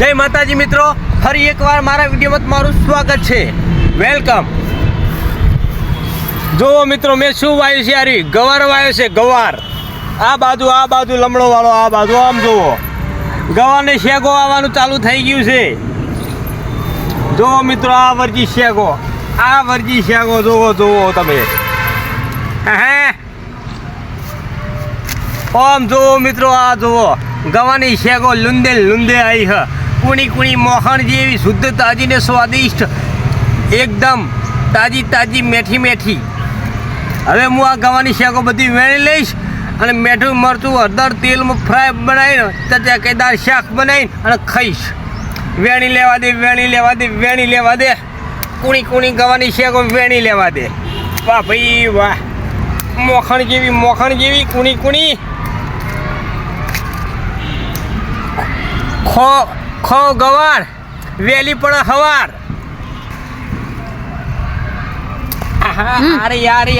જય માતાજી મિત્રો, ફરી એકવાર મારા વિડીયોમાં તમારું સ્વાગત છે. વેલકમ જુઓ મિત્રો, મેં શું વાયું છે યારી? ગવાર વાયો છે, ગવાર. આ બાજુ આ બાજુ, લમણો વાળો, આ બાજુ, આમ જુઓ. ગવારને શેગો આવવાનું ચાલુ થઈ ગયું છે. જુઓ મિત્રો, આ વરજી શેગો. આ વરજી શેગો, જુઓ જુઓ તમે. હે? ઓમ જુઓ મિત્રો, આ જુઓ. ગવાની શેગો લુંદે લુંદે આવી હ. કુણી કુણી મોહણ જેવી શુદ્ધ, તાજી ને સ્વાદિષ્ટ, એકદમ તાજી તાજી મેઠી મેઠી. હવે હું આ ગવાની શેકો બધી વેણી લઈશ અને મેઠું મરચું હળદર તેલમાં ફ્રાય બનાવીને ચચાકેદાર શાક બનાવીને અને ખાઈશ. વેણી લેવા દે, વેણી લેવા દે, વેણી લેવા દે. કુણી કુણી ગવાની શેકો વેણી લેવા દે. વાહ ભાઈ, વાહ. મોખણ જેવી મોખણ જેવી, કુણી કુણી. ખો ખો ગવાર વેલી પણ હવાર અરે યાર યાર